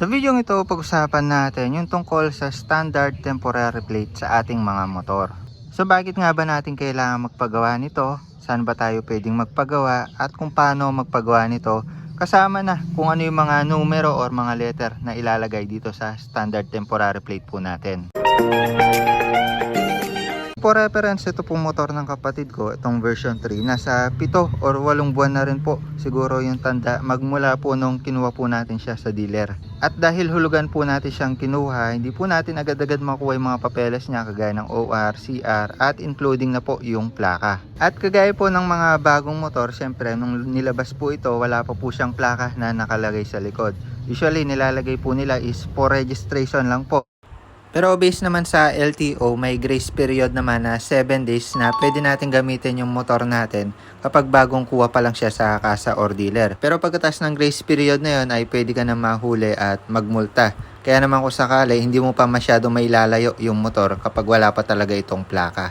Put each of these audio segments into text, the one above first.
Sa video ito, pag-usapan natin yung tungkol sa standard temporary plate sa ating mga motor. So bakit nga ba natin kailangan magpagawa nito? Saan ba tayo pwedeng magpagawa? At kung paano magpagawa nito? Kasama na kung ano yung mga numero or mga letter na ilalagay dito sa standard temporary plate po natin. For reference, ito pong motor ng kapatid ko, itong version 3, nasa 7 or 8 buwan na rin po siguro yung tanda magmula po nung kinuha po natin siya sa dealer. At dahil hulugan po natin siyang kinuha, hindi po natin agad-agad makuha yung mga papeles niya kagaya ng OR, CR at including na po yung plaka. At kagaya po ng mga bagong motor, syempre nung nilabas po ito, wala pa po siyang plaka na nakalagay sa likod. Usually nilalagay po nila is for registration lang po. Pero based naman sa LTO, may grace period naman na 7 days na pwede natin gamitin yung motor natin kapag bagong kuha pa lang siya sa kasa or dealer. Pero pagkatas ng grace period na yun ay pwede ka na mahuli at magmulta. Kaya naman kung sakali, hindi mo pa masyado mailalayo yung motor kapag wala pa talaga itong plaka.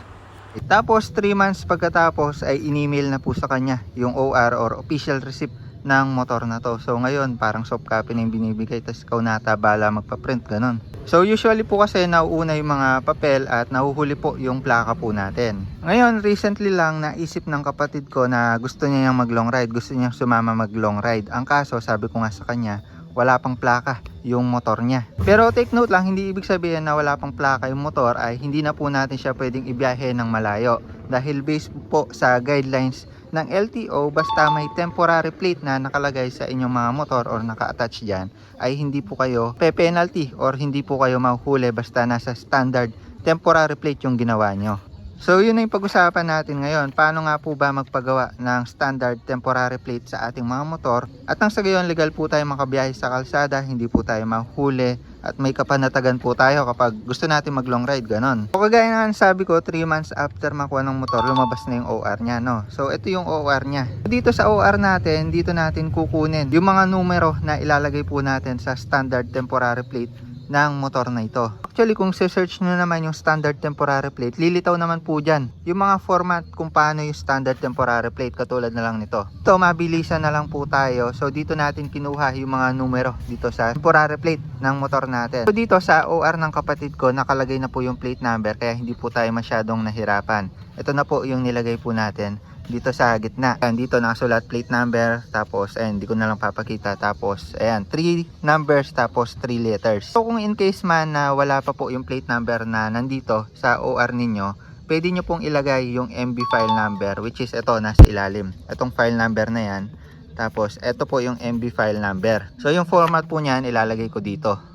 Tapos 3 months pagkatapos ay in-email na po sa kanya yung OR or official receipt ng motor na to. So ngayon parang soft copy na yung binibigay tapos ikaw nata bala magpa-print ganun. So usually po kasi nauuna yung mga papel at nahuhuli po yung plaka po natin. Ngayon recently lang naisip ng kapatid ko na gusto niya yung mag long ride, gusto niya sumama mag long ride. Ang kaso sabi ko nga sa kanya, wala pang plaka yung motor niya. Pero take note lang, hindi ibig sabihin na wala pang plaka yung motor ay hindi na po natin siya pwedeng ibiyahe ng malayo. Dahil based po sa guidelines ng LTO, basta may temporary plate na nakalagay sa inyong mga motor or naka-attach dyan, ay hindi po kayo pe-penalty or hindi po kayo mahuhuli basta nasa standard temporary plate yung ginawa nyo. So yun na yung pag-usapan natin ngayon. Paano nga po ba magpagawa ng standard temporary plate sa ating mga motor at nang sa gayon legal po tayo makabiyahe sa kalsada, hindi po tayo mahuli at may kapanatagan po tayo kapag gusto natin mag long ride ganon. So kagaya nga ng sabi ko 3 months after makuha ng motor lumabas na yung OR niya no. So ito yung OR niya. Dito sa OR natin, dito natin kukunin yung mga numero na ilalagay po natin sa standard temporary plate ng motor na ito. Actually, kung search nyo naman yung standard temporary plate, lilitaw naman po dyan. Yung mga format kung paano yung standard temporary plate, katulad na lang nito. Ito, mabilisan na lang po tayo. So, dito natin kinuha yung mga numero dito sa temporary plate ng motor natin. So, dito sa OR ng kapatid ko, nakalagay na po yung plate number, kaya hindi po tayo masyadong nahirapan. Ito na po yung nilagay po natin dito sa gitna. Ayan, dito nakasulat plate number, tapos, ayan, hindi ko na lang papakita. Tapos, ayan, 3 numbers, tapos 3 letters. So, kung in case man na wala pa po yung plate number na nandito sa OR ninyo, pwede nyo pong ilagay yung MB file number, which is ito, nasa ilalim. Itong file number na yan. Tapos, ito po yung MB file number. So, yung format po niyan, ilalagay ko dito.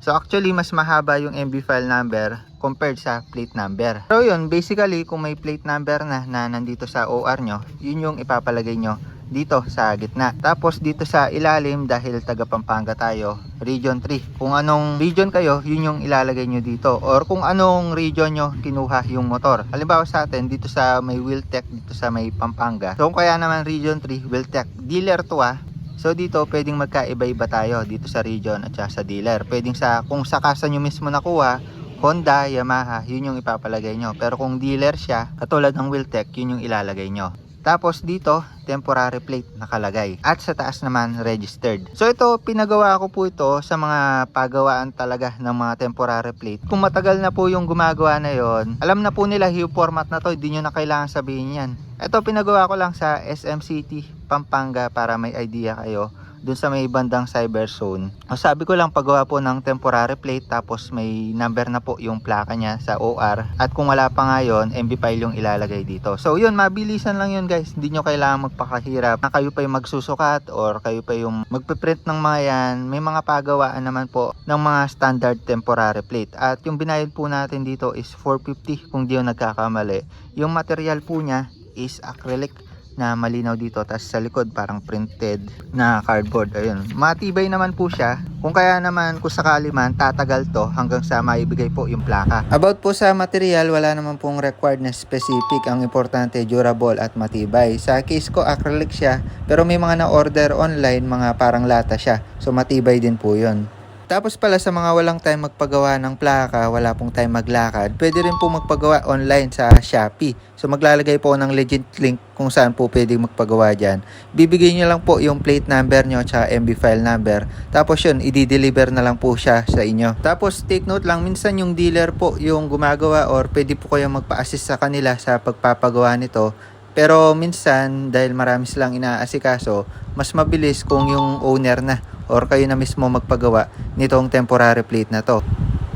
So actually mas mahaba yung MB file number compared sa plate number. So yun, basically kung may plate number na na nandito sa OR nyo, yun yung ipapalagay nyo dito sa gitna. Tapos dito sa ilalim dahil taga Pampanga tayo, region 3. Kung anong region kayo, yun yung ilalagay nyo dito. Or kung anong region nyo kinuha yung motor. Halimbawa sa atin, dito sa may Wiltec, dito sa may Pampanga. So kung kaya naman region 3, Wiltec, dealer to ah, So dito pwedeng magkaiba-iba tayo dito sa region at sa dealer. Pwedeng sa kung sa kasa nyo mismo nakuha, Honda, Yamaha, yun yung ipapalagay nyo. Pero kung dealer siya, katulad ng Wiltec, yun yung ilalagay nyo. Tapos dito, temporary plate nakalagay. At sa taas naman, registered. So ito, pinagawa ko po ito sa mga pagawaan talaga ng mga temporary plate. Kung matagal na po yung gumagawa na yon, alam na po nila yung format na to, hindi nyo na kailangan sabihin yan. Ito, pinagawa ko lang sa SM City, Pampanga para may idea kayo dun sa may bandang cyber zone. O sabi ko lang paggawa po ng temporary plate tapos may number na po yung plaka niya sa OR at kung wala pa nga yun, MB file yung ilalagay dito. So yun, mabilisan lang yun guys. Hindi nyo kailangan magpakahirap na kayo pa yung magsusukat or kayo pa yung magpiprint ng mga yan. May mga pagawaan naman po ng mga standard temporary plate. At yung binayad po natin dito is 450 kung di yung nagkakamali. Yung material po niya is acrylic na malinaw dito tapos sa likod parang printed na cardboard. Ayun. Matibay naman po siya. Kung kaya naman kung sakali man tatagal to hanggang sa maibigay po yung plaka. About po sa material wala naman pong required na specific. Ang importante durable at matibay. Sa case ko acrylic siya pero may mga na order online mga parang lata siya. So matibay din po yun Tapos pala sa mga walang time magpagawa ng plaka, wala pong time maglakad, pwede rin po magpagawa online sa Shopee. So maglalagay po ng legit link kung saan po pwede magpagawa dyan. Bibigay nyo lang po yung plate number nyo at MB file number. Tapos yun, i-deliver na lang po siya sa inyo. Tapos take note lang, minsan yung dealer po yung gumagawa or pwede po kayo magpa-assist sa kanila sa pagpapagawa nito. Pero minsan, dahil marami silang inaasikaso, mas mabilis kung yung owner na or kayo na mismo magpagawa nitong temporary plate na to.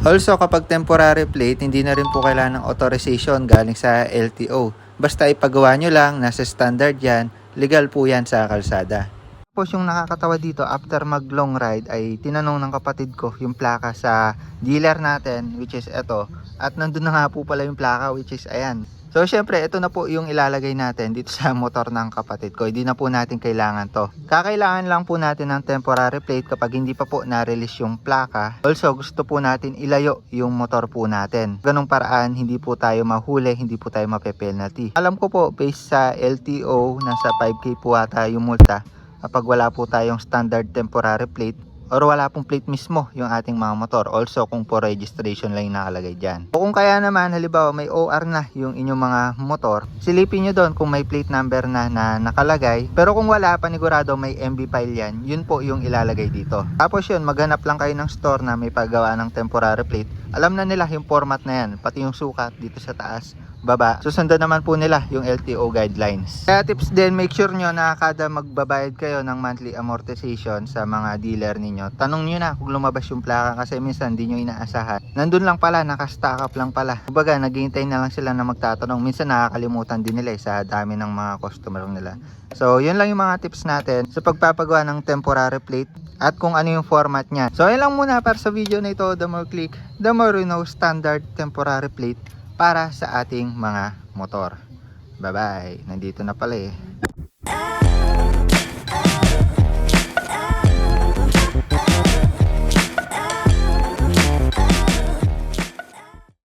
Also, kapag temporary plate, hindi na rin po kailangan ng authorization galing sa LTO. Basta ipagawa nyo lang, nasa standard yan, legal po yan sa kalsada. Tapos yung nakakatawa dito, after mag long ride, ay tinanong ng kapatid ko yung plaka sa dealer natin, which is eto. At nandun na nga po pala yung plaka, which is ayan. So, syempre, ito na po yung ilalagay natin dito sa motor ng kapatid ko. Hindi na po natin kailangan to. Kakailangan lang po natin ng temporary plate kapag hindi pa po na-release yung plaka. Also, gusto po natin ilayo yung motor po natin. Ganong paraan, hindi po tayo mahuli, hindi po tayo mape-penalty. Alam ko po, based sa LTO, nasa 5K po ata yung multa kapag wala po tayong standard temporary plate or wala pong plate mismo yung ating mga motor. Also, kung po registration lang nakalagay dyan. O kung kaya naman, halimbawa may OR na yung inyong mga motor, silipin nyo doon kung may plate number na na nakalagay. Pero kung wala, panigurado may MB file yan, yun po yung ilalagay dito. Tapos yun, maghanap lang kayo ng store na may paggawa ng temporary plate. Alam na nila yung format na yan, pati yung sukat dito sa taas baba. Susundan naman po nila yung LTO guidelines. Kaya tips din, make sure nyo na kada magbabayad kayo ng monthly amortization sa mga dealer ninyo. Tanong nyo na kung lumabas yung plaka kasi minsan di nyo inaasahan. Nandun lang pala, nakastack up lang pala. Kumbaga, naghihintay na lang sila na magtatanong. Minsan nakakalimutan din nila eh, sa dami ng mga customer nila. So, yun lang yung mga tips natin sa pagpapagawa ng temporary plate at kung ano yung format niya. So, yun lang muna para sa video na ito. The more click, the more you know standard temporary plate para sa ating mga motor. Bye-bye. Nandito na pala eh.